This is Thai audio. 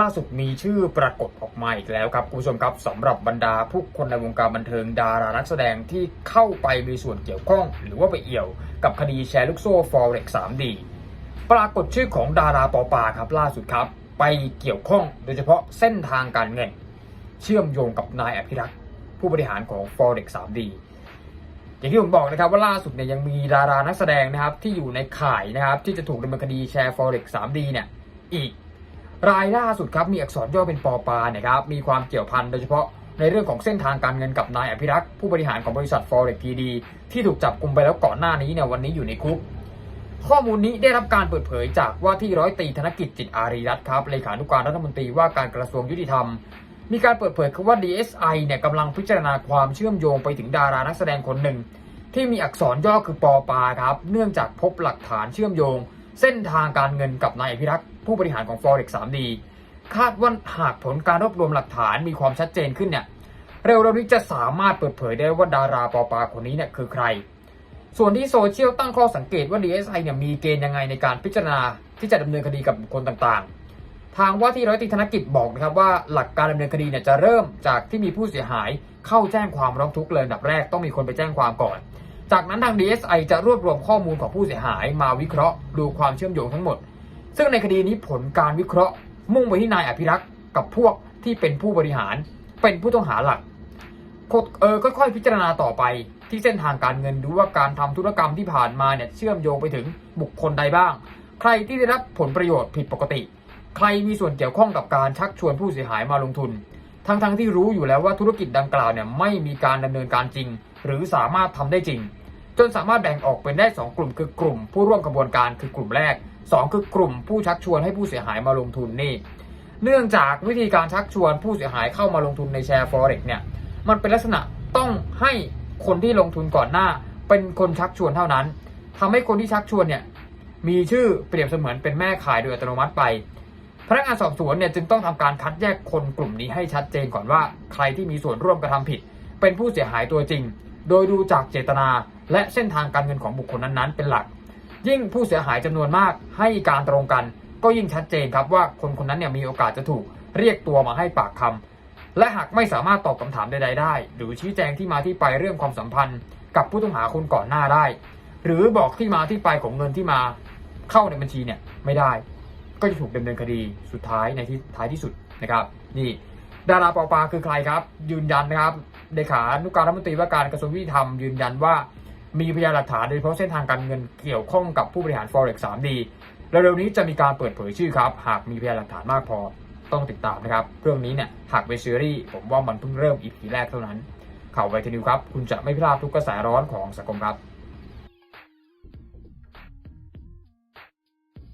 ล่าสุดมีชื่อปรากฏออกมาอีกแล้วครับคุณผู้ชมครับสำหรับบรรดาผู้คนในวงการบันเทิงดารานักแสดงที่เข้าไปมีส่วนเกี่ยวข้อง หรือว่าไปเอี่ยว กับคดีแชร์ลูกโซ่ Forex 3D ปรากฏชื่อของดาราปอปาครับล่าสุดครับ ไปเกี่ยวข้องโดยเฉพาะเส้นทางการเงิน เชื่อมโยงกับนายอภิรักษ์ผู้บริหารของ Forex 3D อย่างที่ผมบอกนะครับว่าล่าสุดเนี่ยยังมีดารานักแสดงนะครับที่อยู่ในข่ายนะครับที่จะถูกดำเนินคดีแชร์ Forex 3D เนี่ยอีก รายล่าสุดครับมีอักษรย่อเป็นปอปานี่ยครับมีความเกี่ยวพันโดยเฉพาะในเรื่องของเส้นทางการเงินกับนายอภิรักษ์ผู้บริหารของบริษัท Forex PD ที่ถูกจับกลุมไปแล้วก่อนหน้านี้เนี่ยวันนี้อยู่ในคุก ข้อมูลนี้ได้รับการเปิดเผยจากว่าที่ร้อยตีธนกิจจิตอารีรัตน์ครับเลขานุการรัฐมนตรีว่าการกระทรวงยุติธรรม มีการเปิดเผยคือว่า DSI เนี่ยกำลังพิจารณาความเชื่อมโยงไปถึงดารานักแสดงคนหนึ่ง ที่มีอักษรย่อคือปอปาครับเนื่องจากพบหลักฐานเชื่อมโยง เส้นทางการเงินกับนายอภิรักษ์ผู้บริหารของ Forex 3D คาดว่าหากผลการรวบรวมหลักฐานมีความชัดเจนขึ้นเนี่ยเร็วๆนี้จะสามารถเปิดเผยได้ว่าดาราปอปาคนนี้เนี่ยคือใคร ส่วนที่โซเชียลตั้งข้อสังเกตว่า DSI เนี่ยมีเกณฑ์ยังไงในการพิจารณาที่จะดำเนินคดีกับบุคคลต่างๆ ทางว่าที่ร้อยตีธนกิจบอกนะครับว่าหลักการดำเนินคดีเนี่ยจะเริ่มจากที่มีผู้เสียหายเข้าแจ้งความร้องทุกข์เลยอันดับแรกต้องมีคนไปแจ้งความก่อน จากนั้นทาง DSI จะรวบรวมข้อมูลของผู้เสียหายมาวิเคราะห์ดูความเชื่อมโยงทั้งหมด ซึ่งในคดีนี้ผลการวิเคราะห์ มุ่งไปที่นายอภิรักษ์กับพวกที่เป็นผู้บริหาร เป็นผู้ต้องหาหลักเออค่อยๆพิจารณาต่อไปที่เส้นทางการเงินดูว่าการทำธุรกรรมที่ผ่านมาเนี่ยเชื่อมโยงไปถึงบุคคลใดบ้าง ใครที่ได้รับผลประโยชน์ผิดปกติ ใครมีส่วนเกี่ยวข้องกับการชักชวนผู้เสียหายมาลงทุน ทั้งๆทที่รู้อยู่แล้วว่าธุรกิจดังกล่าวเนี่ยไม่มีการดำเนินการจริง หรือสามารถทำได้จริง จนสามารถแบ่งออกเป็นได้ 2 กลุ่ม คือกลุ่ม ผู้ร่วมกระบวนการคือกลุ่มแรก 2 คือกลุ่มผู้ชักชวนให้ผู้เสียหายมาลงทุนนี่ เนื่องจากวิธีการชักชวนผู้เสียหายเข้ามาลงทุนในแชร์ Forex เนี่ยมันเป็นลักษณะต้องให้คนที่ลงทุนก่อนหน้า เป็นคนชักชวนเท่านั้นทำให้คนที่ชักชวนเนี่ยมีชื่อเปรียบเสมือนเป็นแม่ขายโดยอัตโนมัติไป พนักงานสอบสวนเนี่ยจึงต้องทำการคัดแยกคนกลุ่มนี้ให้ชัดเจนก่อนว่า ใครที่มีส่วนร่วมกระทำผิด เป็นผู้เสียหายตัวจริง โดยดูจากเจตนา และเส้นทางการเงินของบุคคลนั้นๆ เป็นหลัก ยิ่งผู้เสียหายจำนวนมากให้การตรงกัน ก็ยิ่งชัดเจนครับว่าคนคนนั้นเนี่ยมีโอกาสจะถูกเรียกตัวมาให้ปากคำและหากไม่สามารถตอบคำถามใดๆได้ หรือชี้แจงที่มาที่ไปเรื่องความสัมพันธ์ กับผู้ต้องหาคนก่อนหน้าได้ หรือบอกที่มาที่ไปของเงินที่มาเข้าในบัญชีเนี่ยไม่ได้ ก็จะถูกดำเนินคดีสุดท้ายในที่ท้ายที่สุดนะครับนี่ดาราปอปาคือใครครับ ยืนยันนะครับเลขานุการรัฐมนตรีว่าการกระทรวงยุติธรรมยืนยันว่ามีพยานหลักฐานโดยเฉพาะเส้นทางการเงินเกี่ยวข้องกับผู้บริหาร Forex 3D เร็วนี้จะมีการเปิดเผยชื่อครับ หากมีพยานหลักฐานมากพอต้องติดตามนะครับ เรื่องนี้เนี่ยหากเป็นซีรีส์ผมว่ามันเพิ่งเริ่มอีพีแรกเท่านั้น ข่าวไวทีนิวครับ คุณจะไม่พลาดทุกกระแสร้อนของสังคมครับ